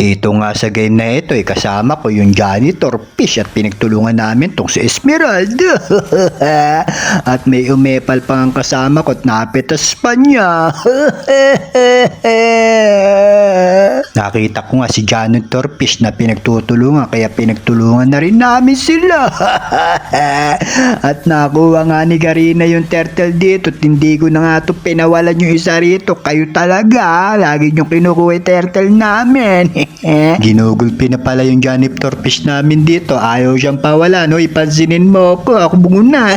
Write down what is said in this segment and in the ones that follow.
dito nga sa game na ito, eh, kasama ko yung janitor fish at pinagtulungan namin tong si Esmeralda. at may umepal pa ang kasama ko at napitas pa niya. Nakita ko nga si janitor fish na pinagtutulungan kaya pinagtulungan na rin namin sila. at nakuha nga ni Garina yung turtle dito at hindi ko na nga ito pinawalan yung isa rito. Kayo talaga, lagi nyo kinukuha yung turtle namin. Ginugulpi na pala yung janitor fish namin dito. Ayaw siyang pawala, no? Ipansinin mo ko, ako muna.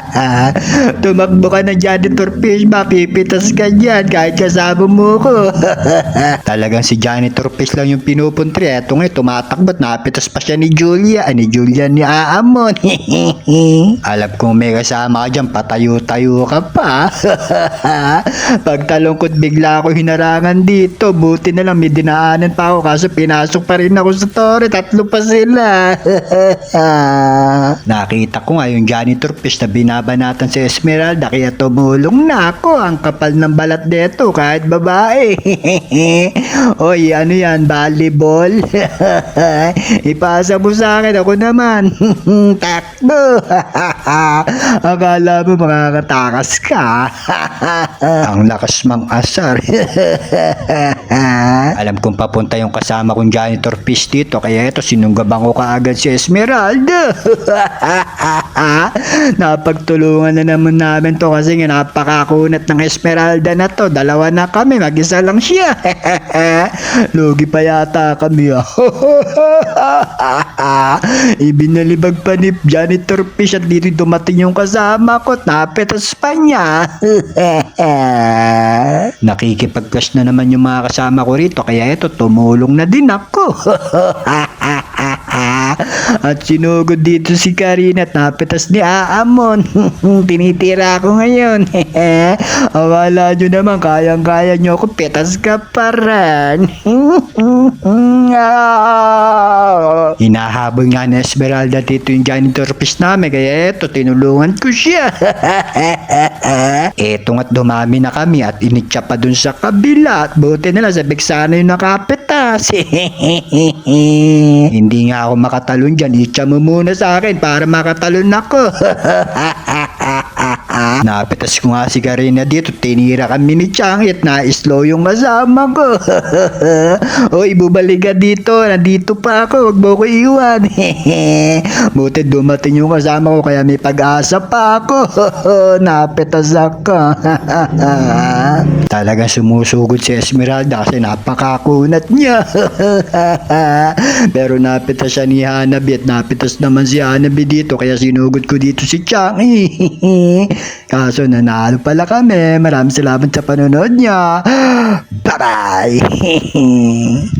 Tumakbo ka ng janitor fish, mapipitas ka dyan kahit kasama mo ko. Talagang si janitor fish lang yung pinupuntri. Eto nga, tumatakbo at napitas pa siya ni Julia. Ah, ni Julia ni Aamon. Alam kong may kasama ka dyan, patayo-tayo ka pa. Pagtalong ko't bigla ako hinarangan dito. Buti na lang may dinaanan pa ako kaso pinasok pa rin ako sa tore. Tatlo pa sila. Nakita ko nga yung janitor fish na binabanatan si Esmeralda kaya tumulong na ako. Ang kapal ng balat dito kahit babae. Oy, ano yan? Volleyball? Ipasa mo sa akin. Ako naman. Takbo. Akala mo makakatakas ka. Ang lakas mang asar. Alam kong papunta yung kasama kong janitor fish dito kaya ito sinunggabang ko kaagad si Esmeralda. Napagtulungan na naman namin to kasi nga napakakunat ng Esmeralda na to. Dalawa na kami, mag-isa lang siya. Lugi pa yata kami ah. Ibinalibag pa ni janitor fish at dito dumating yung kasama ko. Napitas pa niya. Nakikipag-crush na naman yung mga kasama ko rito kaya ito tumulong na din ako. At sinugod dito si Karina at napitas ni Aamon. Tinitira ako ngayon. Akala nyo naman kayang-kaya nyo ako pitas ka pa rin. Hinahabol nga ni Esmeralda dito yung janitor fish namin kaya eto tinulungan ko siya. Eto nga't dumami na kami at initsa pa dun sa kabila at buti nila sa sana yung nakapitas. Hindi nga ako makatalon dyan. Itsa mo muna sa akin para makatalon ako. Napitas ko nga si Karina dito. Tinira kami ni Changit na slow yung kasama ko. Oy, bubalik ka dito. Nandito pa ako. Huwag mo ko iwan. Buti dumating yung kasama ko kaya may pag-asa pa ako. Napitas ako. Talagang sumusugod si Esmeralda kasi napakakunat niya. Pero napitas siya ni Hanabi at napitas naman si Hanabi dito kaya sinugod ko dito si Changi. Kaso nanalo pala kami. Maraming salamat sa panonood niya. Bye-bye!